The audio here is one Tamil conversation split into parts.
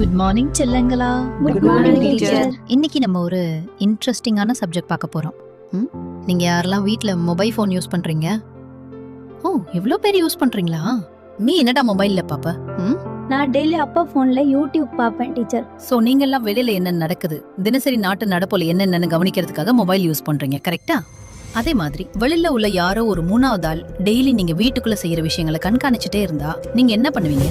குட் மார்னிங் செல்லங்களா. Good morning, teacher. இன்னைக்கு நம்ம ஒரு இன்ட்ரெஸ்டிங்கான சப்ஜெக்ட் பார்க்க போறோம்? நீங்க யாரெல்லாம் வீட்ல மொபைல் ஃபோன் யூஸ் பண்றீங்க? ஓ இவ்ளோ பேர் யூஸ் பண்றீங்களா? நீ என்னடா மொபைல்ல பாப்ப? நான் டெய்லி அப்பா போன்ல யூடியூப் பார்ப்பேன் டீச்சர் சோ நீங்க எல்லாம் வெளியில என்ன நடக்குது? தினசரி நாட்டு நடப்போல என்னென்னு கவனிக்கிறதுக்காக மொபைல் யூஸ் பண்றீங்க கரெக்டா அதே மாதிரி வெளியில உள்ள யாரோ ஒரு மூணாவது ஆள் டெய்லி நீங்க வீட்டுக்குள்ள செய்யற விஷயங்களை கண்காணிச்சுட்டே இருந்தா நீங்க என்ன பண்ணுவீங்க?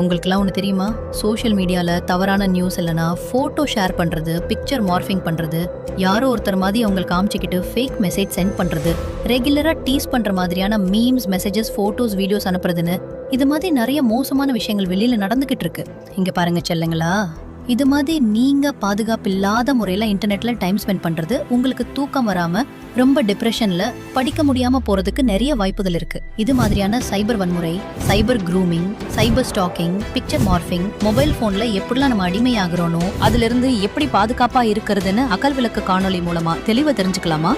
உங்களுக்குலாம் ஒன்று தெரியுமா? சோஷியல் மீடியாவில் தவறான நியூஸ் இல்லைனா ஃபோட்டோ ஷேர் பண்ணுறது பிக்சர் மார்ஃபிங் பண்ணுறது யாரோ ஒருத்தர் மாதிரி அவங்களை காமிச்சிக்கிட்டு ஃபேக் மெசேஜ் சென்ட் பண்ணுறது ரெகுலராக டீஸ் பண்ணுற மாதிரியான மீம்ஸ் மெசேஜஸ் ஃபோட்டோஸ் வீடியோஸ் அனுப்புறதுன்னு இது மாதிரி நிறைய மோசமான விஷயங்கள் வெளியில் நடந்துக்கிட்டு இருக்கு. இங்கே பாருங்க செல்லுங்களா. இது மாதிரி நீங்க பாதுகாப்பு இல்லாத முறையில இன்டர்நெட்ல டைம் ஸ்பெண்ட் பண்றது உங்களுக்கு தூக்கம் வராம ரொம்ப டிப்ரெஷன்ல படிக்க முடியாம போறதுக்கு நிறைய வாய்ப்புகள் இருக்கு. இது மாதிரியான சைபர் வன்முறை cyber grooming cyber stalking picture morphing mobile போன்ல எப்படிலாம் நம்ம அடிமையாகிறோனோ அதுல இருந்து எப்படி பாதுகாப்பா இருக்கிறதுன்னு அகல் விளக்கு காணொளி மூலமா தெளிவா தெரிஞ்சுக்கலாமா?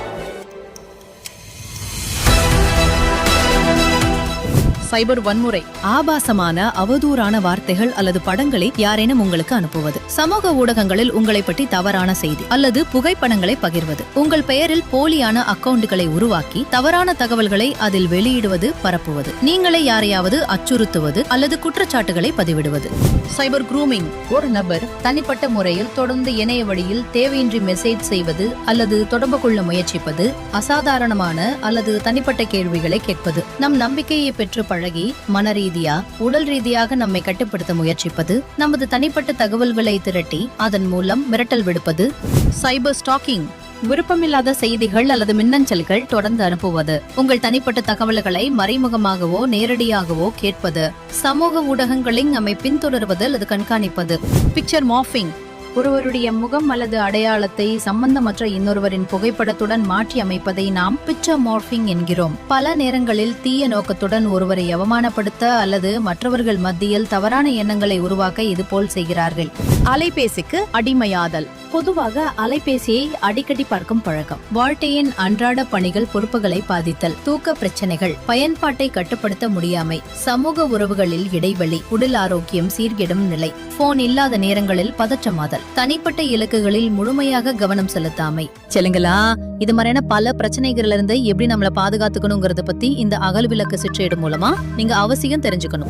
சைபர் வன்முறை ஆபாசமான அவதூறான வார்த்தைகள் அல்லது படங்களை யாரேனும் உங்களுக்கு அனுப்புவது. சமூக ஊடகங்களில் உங்களை பற்றி தவறான செய்தி அல்லது புகைப்படங்களை பகிர்வது. உங்கள் பெயரில் போலியான அக்கவுண்டுகளை உருவாக்கி தவறான தகவல்களை அதில் வெளியிடுவது பரப்புவது. நீங்களே யாரையாவது அச்சுறுத்துவது அல்லது குற்றச்சாட்டுகளை பதிவிடுவது. சைபர் குரூமிங் ஒரு நபர் தனிப்பட்ட முறையில் தொடர்ந்து இணைய வழியில் தேவையின்றி மெசேஜ் செய்வது அல்லது தொடர்பு கொள்ள முயற்சிப்பது அசாதாரணமான அல்லது தனிப்பட்ட கேள்விகளை கேட்பது. நம் நம்பிக்கையை பெற்று பழ பழகி மன ரீதியா உடல் ரீதியாக நம்மை கட்டுப்படுத்த முயற்சிப்பது நமது தனிப்பட்ட தகவல்களை திரட்டி அதன் மூலம் மிரட்டல் விடுப்பது சைபர் ஸ்டாக்கிங் விருப்பமில்லாத செய்திகள் அல்லது மின்னஞ்சல்கள் தொடர்ந்து அனுப்புவது உங்கள் தனிப்பட்ட தகவல்களை மறைமுகமாகவோ நேரடியாகவோ கேட்பது சமூக ஊடகங்களில் நம்மை பின்தொடர்வது அல்லது கண்காணிப்பது பிக்சர் மாஃபிங் ஒருவருடைய முகம் அல்லது அடையாளத்தை சம்பந்தமற்ற இன்னொருவரின் புகைப்படத்துடன் மாற்றி அமைப்பதை நாம் பிக்சர் மார்பிங் என்கிறோம். பல நேரங்களில் தீய நோக்கத்துடன் ஒருவரை அவமானப்படுத்த அல்லது மற்றவர்கள் மத்தியில் தவறான எண்ணங்களை உருவாக்க இதுபோல் செய்கிறார்கள். அலைபேசிக்கு அடிமையாதல். பொதுவாக அலைபேசியை அடிக்கடி பார்க்கும் பழக்கம். வாழ்க்கையின் அன்றாட பணிகள் பொறுப்புகளை பாதித்தல். தூக்க பிரச்சனைகள். பயன்பாட்டை கட்டுப்படுத்த முடியாமை. சமூக உறவுகளில் இடைவெளி. உடல் ஆரோக்கியம் சீர்கெடும் நிலை. போன் இல்லாத நேரங்களில் பதற்றமாதல். தனிப்பட்ட இலக்குகளில் முழுமையாக கவனம் செலுத்தாமை. செலுங்களா இது மாதிரியான பல பிரச்சனைகள்ல இருந்து எப்படி நம்மள பாதுகாத்துக்கணுங்கிறத பத்தி இந்த அகல் விளக்கு சிற்றேடு மூலமா நீங்க அவசியம் தெரிஞ்சுக்கணும்.